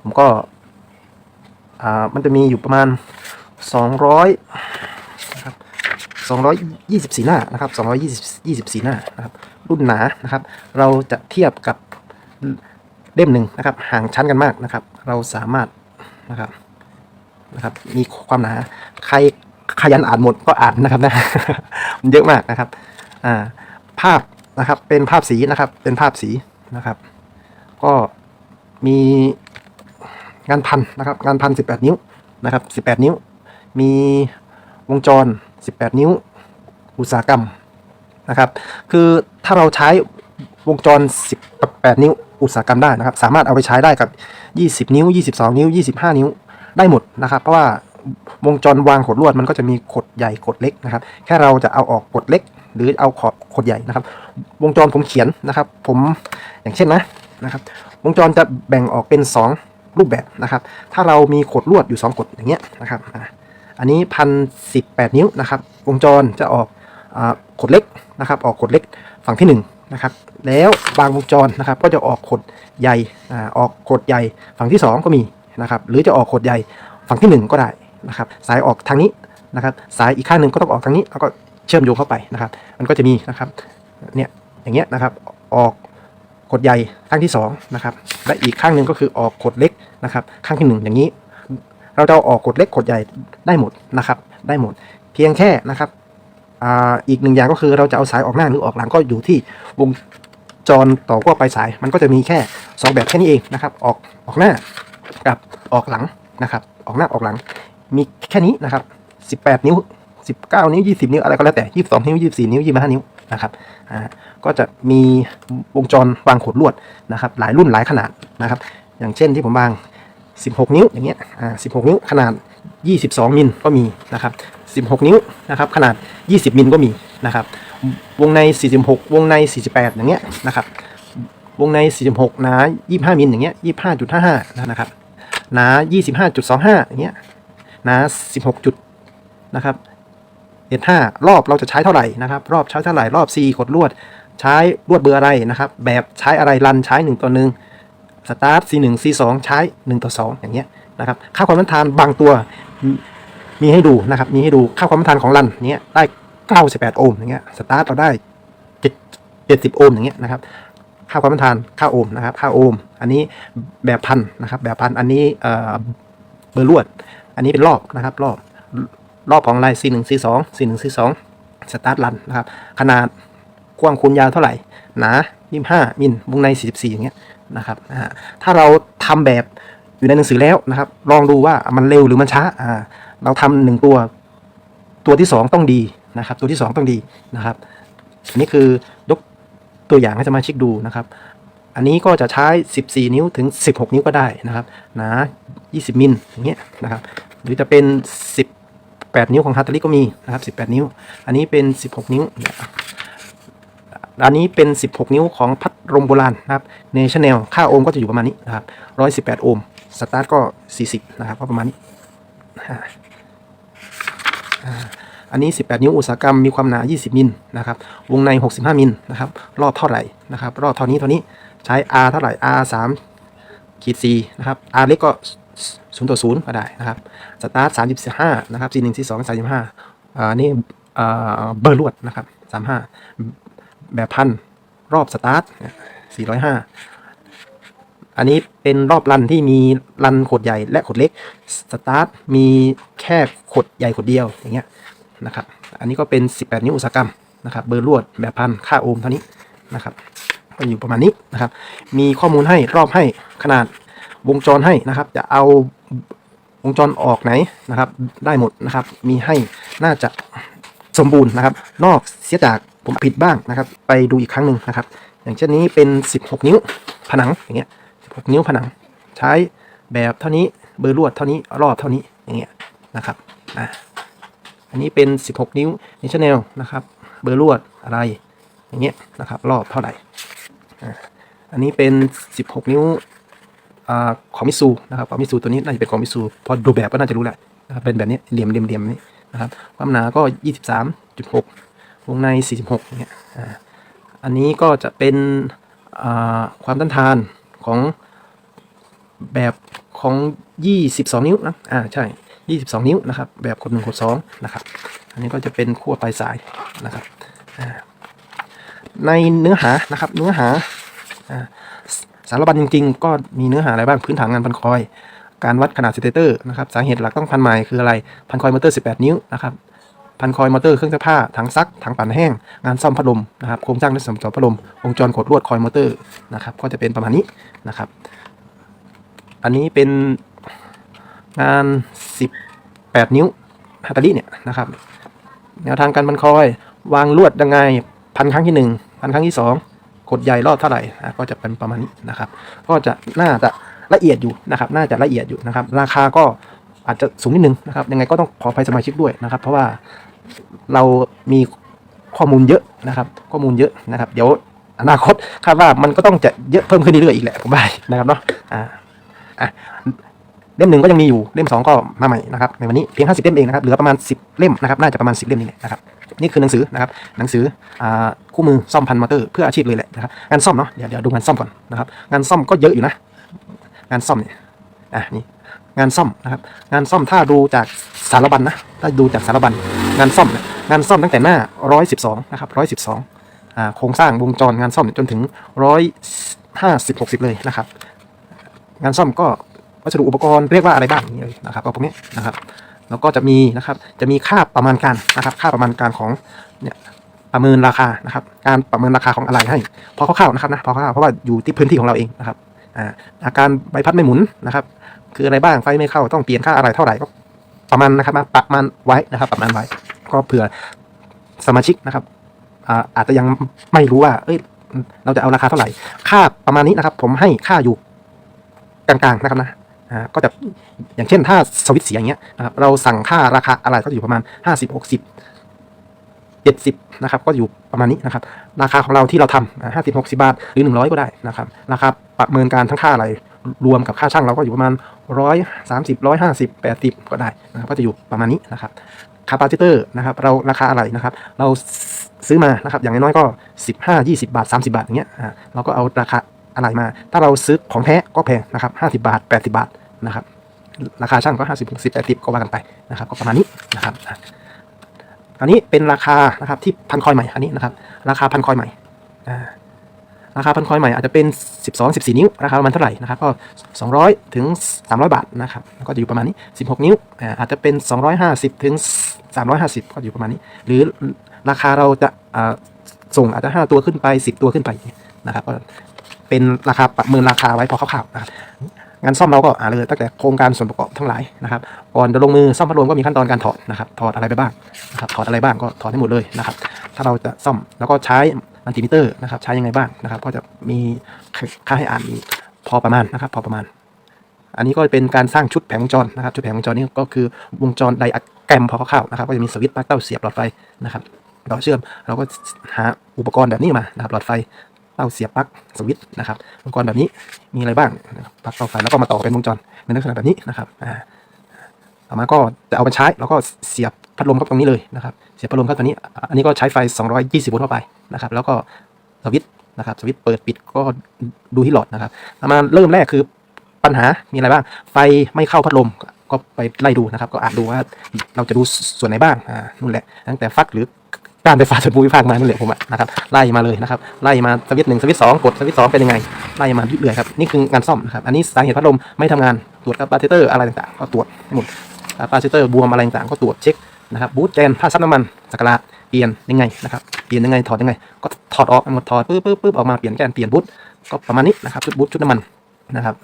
ผมก็ อ่า มันจะมีอยู่ประมาณ 200นะครับ224 หน้านะครับ220 24 หน้านะครับ รุ่นหนานะครับ เราจะเทียบกับเล่มหนึ่งนะครับ ห่างชั้นกันมากนะครับ เราสามารถนะครับนะครับ มีความหนา ใครขยันอ่านหมดก็อ่านนะครับนะมันเยอะมากนะครับ อ่า ภาพนะครับ เป็นภาพสีนะครับ เป็นภาพสีนะครับ ก็มี งานพันนะครับงานพันสิบแปดนิ้วนะครับสิบแปดนิ้ว มีวงจรสิบแปดนิ้ว อุตสาหกรรมนะครับ คือถ้าเราใช้วงจร18นิ้ว อุตสาหกรรมได้นะครับ สามารถเอาไปใช้ได้กับ20นิ้ว22นิ้ว25นิ้วได้หมดนะครับ เพราะว่าวงจรวางขดลวดมันก็จะมีขดใหญ่ขดเล็กนะครับ แค่เราจะเอาออกขดเล็ก หรือเอาขอบขดใหญ่นะครับ วงจรผมเขียนนะครับ ผมอย่างเช่นนะนะครับ วงจรจะแบ่งออกเป็น 2 รูปแบบนะครับ ถ้าเรามีขดลวดอยู่ 2 ขดอย่างเงี้ยนะครับอันนี้พันสิบแปดนิ้วนะครับ วงจรจะออกอขดเล็กนะครับ ออกขดเล็กฝั่งที่1นะครับ แล้วบางวงจรนะครับ ก็จะออกขดใหญ่อ่าออกขดใหญ่ฝั่งที่ 2 ก็มีนะครับ หรือจะออกขดใหญ่ฝั่งที่ 1 ก็ได้นะครับ สายออกทางนี้นะครับ สายอีกข้างหนึ่งก็ต้องออกทางนี้ แล้วก็เชื่อมโยงเข้าไปนะครับ มันก็จะมีนะครับ เนี่ย อย่างเงี้ยนะครับ ออก ขดใหญ่ข้างที่2นะครับและอีกข้างหนึ่งก็คือออกขดเล็กนะครับ ข้างที่ 1 อย่างนี้ เราจะออกขดเล็กขดใหญ่ได้หมดนะครับ ได้หมด เพียงแค่นะครับอ่าอีกหนึ่งอย่างก็คือเราจะเอาสายออกหน้าหรือออกหลังก็อยู่ที่วงจรต่อขั้วปลายสาย มันก็จะมีแค่ 2 แบบแค่นี้เองนะครับ ออกออกหน้ากับออกหลังนะครับ ออกหน้าออกหลัง มีแค่นี้นะครับ 18 นิ้ว 19 นิ้ว 20 นิ้วอะไรก็แล้วแต่ 22 นิ้ว 24 นิ้ว 25 นิ้ว นะครับอ่าก็จะมีวงจรวางขดลวดนะครับหลายรุ่นหลายขนาดนะครับอย่างเช่นที่ผมวาง 16 นิ้วอย่างเงี้ยอ่า16 นิ้วขนาด 22 มิลก็มีนะครับ16 นิ้วนะครับขนาด 20 มิลก็มีนะครับวงใน 46 วงใน 48 อย่างเงี้ยนะครับวงใน 46หนา25 มิลอย่างเงี้ย25.55นะครับหนา25.25 อย่างเงี้ยหนา16จุดนะครับ เอ็ดห้ารอบเราจะใช้เท่าไหร่นะครับรอบใช้เท่าไหร่รอบ4กดลวด ใช้ลวดเบอร์อะไรนะครับ แบบใช้อะไรรันใช้ 1 ต่อ1สตาร์ท C1 C2 ใช้ 1 ต่อ 2 อย่างเงี้ยนะครับค่าความต้านทานบางตัวมีมีให้ดูนะครับมีให้ดูค่าความต้านทานของรันเนี้ยได้98โอห์มอย่างเงี้ยสตาร์ทเราได้7 70โอห์มอย่างเงี้ยนะครับค่าความต้านทานค่าโอห์มนะครับค่าโอห์มอันนี้แบบพันนะครับแบบพันอันนี้เอ่อเบอร์ลวด อันนี้เป็นรอบนะครับรอบ รอบของลาย C1 C2 C1 C2 สตาร์ทรันนะครับ ขนาดกว้างคูณยาวเท่าไหร่ หนา25มิลวงใน 44 อย่างเงี้ยนะครับถ้าเราทำแบบอยู่ในหนังสือแล้วนะครับ ลองดูว่ามันเร็วหรือมันช้าเราทำหนึ่งตัวตัวที่สองต้องดีนะครับ ตัวที่สองต้องดีนะครับอันนี้คือยกตัวอย่างให้สมาชิกดูนะครับ อันนี้ก็จะใช้ 14 นิ้วถึง 16 นิ้วก็ได้นะครับ หนา 20 มิลอย่างเงี้ยนะครับ หรือจะเป็น 8 นิ้วของฮาร์ตลิก็มีนะครับ18 นิ้ว อันนี้เป็น 16 นิ้ว อันนี้เป็น 16 นิ้วของพัดลมโบราณนะครับเนชั่นแนลค่าโอห์มก็จะอยู่ประมาณนี้นะครับ118 โอห์มสตาร์ทก็ 40 นะครับก็ประมาณนี้อันนี้ 18 นิ้วอุตสาหกรรมมีความหนา 20 มิลนะครับ วงใน 65 มิลนะครับ รอบเท่าไหร่นะครับ รอบเท่านี้เท่านี้ ใช้ R เท่าไหร่ R 3ขีด4นะครับ R เล็กก็ 0ต่อ0ก็ได้นะครับสตาร์ท35นะครับ C1 C2 35อ่านี่อ่าเบอร์ลวดนะครับ35แบบพันรอบสตาร์ท405อันนี้เป็นรอบรันที่มีรันขดใหญ่และขดเล็กสตาร์ทมีแค่ขดใหญ่ขดเดียวอย่างเงี้ยนะครับ อันนี้ก็เป็น 18 นิ้วอุตสาหกรรมนะครับ เบอร์ลวดแบบพันค่าโอห์มเท่านี้นะครับก็อยู่ประมาณนี้นะครับ มีข้อมูลให้รอบให้ขนาด วงจรให้นะครับ จะเอาวงจรออกไหนนะครับ ได้หมดนะครับ มีให้น่าจะสมบูรณ์นะครับ นอกเสียจากผมผิดบ้างนะครับ ไปดูอีกครั้งหนึ่งนะครับ อย่างเช่นนี้เป็น 16 นิ้วผนังอย่างเงี้ย16 นิ้วผนัง ใช้แบบเท่านี้เบอร์ลวดเท่านี้รอบเท่านี้อย่างเงี้ยนะครับอ่าอันนี้เป็น 16 นิ้วนิชแนลนะครับ เบอร์ลวดอะไรอย่างเงี้ยนะครับ รอบเท่าไหร่อันนี้เป็น 16 นิ้ว ของมิซูนะครับของมิซูตัวนี้น่าจะเป็นของมิซูพอดูแบบก็น่าจะรู้แหละนะครับเป็นแบบนี้เหลี่ยมเหลี่ยมเหลี่ยมนี้นะครับความหนาก็ 23.6 วงใน 46เนี่ยอันนี้ก็จะเป็นความต้านทานของแบบของ 22 นิ้วนะอ่าใช่ 22 นิ้วนะครับ แบบขด1ขด2นะครับ อันนี้ก็จะเป็นขั้วปลายสายนะครับในเนื้อหานะครับเนื้อหาอ่า สารบัญจริงๆ ก็มีเนื้อหาอะไรบ้างพื้นฐานงานพันคอย การวัดขนาดสเตเตอร์นะครับสาเหตุหลักต้องพันไมล์คืออะไรพันคอยมอเตอร์ 18 นิ้วนะครับพันคอยมอเตอร์เครื่องซักผ้าถังซักถังปั่นแห้ง งานซ่อมพัดลมนะครับโครงสร้างและสมจอพัดลมวงจรกดลวดคอยมอเตอร์นะครับก็จะเป็นประมาณนี้นะครับ อันนี้เป็นงาน 18 นิ้วฮัตตาลีเนี่ยนะครับแนวทางการพันคอยวางลวดยังไงพันครั้งที่ 1 พันครั้งที่ 2 กดใหญ่รอบเท่าไหร่อะก็จะเป็นประมาณนี้นะครับ ก็จะน่าจะละเอียดอยู่นะครับ น่าจะละเอียดอยู่นะครับ ราคาก็อาจจะสูงนิดนึงนะครับ ยังไงก็ต้องขออภัยสมาชิกด้วยนะครับ เพราะว่าเรามีข้อมูลเยอะนะครับ ข้อมูลเยอะนะครับ เดี๋ยวอนาคตคาดว่ามันก็ต้องจะเยอะเพิ่มขึ้นเรื่อยๆอีกแหละผมว่านะครับเนาะอ่าอะเล่มหนึ่งก็ยังมีอยู่เล่มสองก็มาใหม่นะครับในวันนี้เพียง 50 เล่มเองนะครับเหลือประมาณ 10 เล่มนะครับน่าจะประมาณ 10 เล่มนี่แหละนะครับ นี่คือหนังสือนะครับหนังสือคู่มือซ่อมพันมอเตอร์เพื่ออาชีพเลยแหละนะครับงานซ่อมเนาะเดี๋ยวเดี๋ยวดูงานซ่อมก่อนนะครับงานซ่อมก็เยอะอยู่นะ งานซ่อมเนี่ยอะนี่งานซ่อมนะครับงานซ่อมถ้าดูจากสารบัญนะถ้าดูจากสารบัญงานซ่อมงานซ่อมตั้งแต่หน้า 112นะครับ112อ่าโครงสร้างวงจรงานซ่อมเนี่ยจนถึง 150 60 เลยนะครับ งานซ่อมก็วัสดุอุปกรณ์เรียกว่าอะไรบ้างนี่เลยนะครับก็พวกนี้นะครับ แล้วก็จะมีนะครับจะมีค่าประมาณการนะครับ ค่าประมาณการของเนี่ยประเมินราคานะครับ การประเมินราคาของอะไรให้พอคร่าวๆนะครับนะพอคร่าวๆเพราะว่าอยู่ที่พื้นที่ของเราเองนะครับอ่าการใบพัดไม่หมุนนะครับ คืออะไรบ้างไฟไม่เข้าต้องเปลี่ยนค่าอะไรเท่าไหร่ก็ประมาณนะครับประมาณไว้นะครับ ประมาณไว้ ก็เผื่อสมาชิกนะครับอ่าอาจจะยังไม่รู้ว่า เอ้ย เราจะเอาราคาเท่าไหร่ ค่าประมาณนี้นะครับ ผมให้ค่าอยู่กลางๆนะครับนะ อ่าก็จะอย่างเช่นถ้าสวิตเสียอย่างเงี้ยนะครับเราสั่งค่าราคาอะไรก็อยู่ประมาณห้าสิบหกสิบเจ็ดสิบนะครับก็อยู่ประมาณนี้นะครับ ราคาของเราที่เราทำห้าสิบหกสิบาท หรือหนึ่งร้อยก็ได้นะครับราคาประเมินการทั้งค่าอะไรรวมกับค่าช่างเราก็อยู่ประมาณร้อยสามสิบร้อยห้าสิบแปดสิบก็ได้นะครับก็จะอยู่ประมาณนี้นะครับคาปาซิเตอร์นะครับเราราคาอะไรนะครับ เราซื้อมานะครับอย่างน้อยก็สิบห้ายี่สิบาทสามสิบาทอย่างเงี้ยอ่าเราก็เอาราคาอะไรมา ถ้าเราซื้อของแท้ก็แพงนะครับห้าสิบาทแปดสิบาท นะครับ ราคาช่างก็ห้าสิบหกสิบแปดสิบก็ว่ากันไปนะครับ ก็ประมาณนี้นะครับอันนี้เป็นราคานะครับที่พันคอยใหม่อันนี้นะครับ ราคาพันคอยใหม่ราคาพันคอยใหม่อาจจะเป็น 12 14 นิ้วราคาประมาณเท่าไหร่นะครับก็ 200 ถึง 300 บาทนะครับก็จะอยู่ประมาณนี้ 16 นิ้วอาจจะเป็น 250 ถึง 350 ก็อยู่ประมาณนี้ หรือราคาเราจะส่งอาจจะ 5 ตัวขึ้นไป 10 ตัวขึ้นไปนะครับก็เป็นราคาประเมินราคาไว้พอคร่าวๆนะครับ งานซ่อมเราก็อ่าเลยตั้งแต่โครงการส่วนประกอบทั้งหลายนะครับก่อนจะลงมือซ่อมพัดลมก็มีขั้นตอนการถอดนะครับถอดอะไรไปบ้างนะครับถอดอะไรบ้างก็ถอดให้หมดเลยนะครับ ถ้าเราจะซ่อมแล้วก็ใช้มัลติมิเตอร์นะครับใช้ยังไงบ้างนะครับ ก็จะมีค่าให้อ่านพอประมาณนะครับ พอประมาณ อันนี้ก็เป็นการสร้างชุดแผงวงจรนะครับ ชุดแผงวงจรนี้ก็คือวงจรไดอะแกรมพอคร่าวๆนะครับ ก็จะมีสวิตช์ปลั๊กเต้าเสียบหลอดไฟนะครับต่อเชื่อมเราก็หาอุปกรณ์แบบนี้มานะครับหลอดไฟ เตาเสียบปลั๊กสวิตช์นะครับอุปกรณ์แบบนี้มีอะไรบ้างปลั๊กเตาไฟแล้วก็มาต่อเป็นวงจรในลักษณะแบบนี้นะครับต่อมาก็จะเอาไปใช้แล้วก็เสียบพัดลมเข้าตรงนี้เลยนะครับ เสียบพัดลมเข้าตัวนี้ อันนี้ก็ใช้ไฟ 220โวลต์เข้าไปนะครับแล้วก็สวิตช์นะครับสวิตช์เปิดปิดก็ดูที่หลอดนะครับต่อมาเริ่มแรกคือปัญหามีอะไรบ้าง ไฟไม่เข้าพัดลมก็ไปไล่ดูนะครับ ก็อานดูว่าเราจะดูส่วนไหนบ้างอ่านู่นแหละตั้งแต่ฟักหรือ การไฟฟ้าส่วนภูมิภาคมานั่นแหละผมอะนะครับไล่มาเลยนะครับไล่มาสวิตหนึ่งสวิตสองกดสวิตสองเป็นยังไงไล่มาเรื่อยๆครับนี่คืองานซ่อมนะครับอันนี้สาเหตุพัดลมไม่ทำงานตรวจกับปาเตอร์อะไรต่างๆก็ตรวจให้หมดปาเซเตอร์บวมอะไรต่างๆก็ตรวจเช็คนะครับบูทแกนผ้าซับน้ำมันสักการะเปลี่ยนยังไงนะครับเปลี่ยนยังไงถอดยังไง ก็ถอดออกหมดถอดปึ๊บปึ๊บปึ๊บออกมาเปลี่ยนแกนเปลี่ยนบูทก็ประมาณนี้นะครับชุดบูทชุดน้ำมันนะครับ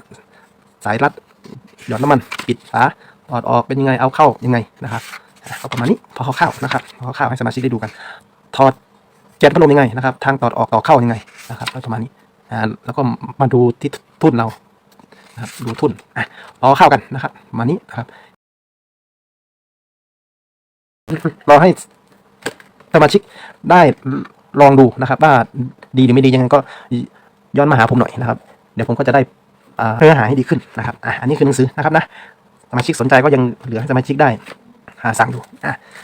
สายรัดหยอดน้ำมันปิดฝาถอดออกเป็นยังไงเอาเข้ายังไงนะครับ ก็ประมาณนี้พอเข้าๆนะครับพอเข้าๆให้สมาชิกได้ดูกัน ถอดแกนพัดลมยังไงนะครับ ทางถอดออกต่อเข้ายังไงนะครับก็ประมาณนี้อ่าแล้วก็มาดูที่ทุ่นเรานะครับดูทุ่นอะพอเข้ากันนะครับประมาณนี้นะครับเราให้สมาชิกได้ลองดูนะครับ ว่าดีหรือไม่ดียังไงก็ย้อนมาหาผมหน่อยนะครับ เดี๋ยวผมก็จะได้อ่าเนื้อหาให้ดีขึ้นนะครับอะอันนี้คือหนังสือนะครับนะสมาชิกสนใจก็ยังเหลือให้สมาชิกได้ สั่งดูอะ